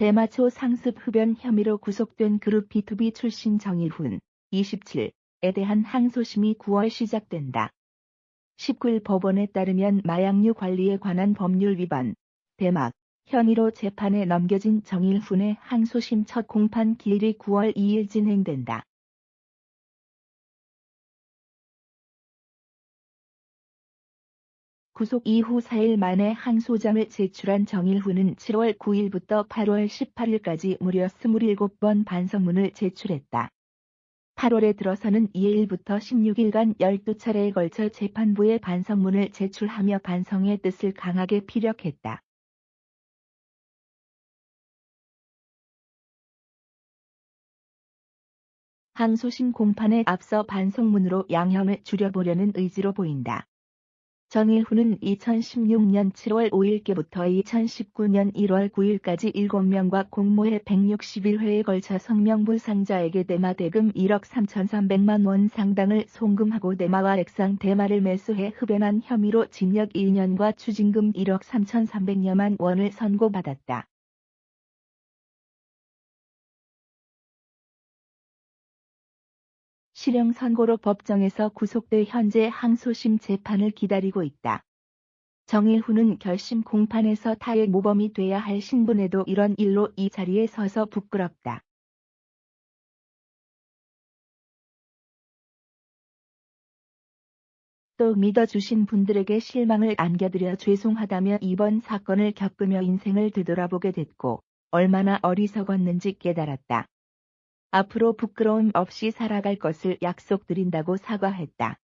대마초 상습 흡연 혐의로 구속된 그룹 B2B 출신 정일훈 27에 대한 항소심이 9월 시작된다. 19일 법원에 따르면 마약류 관리에 관한 법률 위반, 대막, 혐의로 재판에 넘겨진 정일훈의 항소심 첫 공판 기일이 9월 2일 진행된다. 구속 이후 4일 만에 항소장을 제출한 정일훈은 7월 9일부터 8월 18일까지 무려 27번 반성문을 제출했다. 8월에 들어서는 2일부터 16일간 12차례에 걸쳐 재판부에 반성문을 제출하며 반성의 뜻을 강하게 피력했다. 항소심 공판에 앞서 반성문으로 양형을 줄여보려는 의지로 보인다. 정일훈은 2016년 7월 5일께부터 2019년 1월 9일까지 7명과 공모해 161회에 걸쳐 성명불상자에게 대마 대금 1억 3,300만 원 상당을 송금하고 대마와 액상 대마를 매수해 흡연한 혐의로 징역 2년과 추징금 1억 3,300여만 원을 선고받았다. 실형 선고로 법정에서 구속돼 현재 항소심 재판을 기다리고 있다. 정일훈은 결심 공판에서 타의 모범이 돼야 할 신분에도 이런 일로 이 자리에 서서 부끄럽다. 또 믿어주신 분들에게 실망을 안겨드려 죄송하다며 이번 사건을 겪으며 인생을 되돌아보게 됐고 얼마나 어리석었는지 깨달았다. 앞으로 부끄러움 없이 살아갈 것을 약속드린다고 사과했다.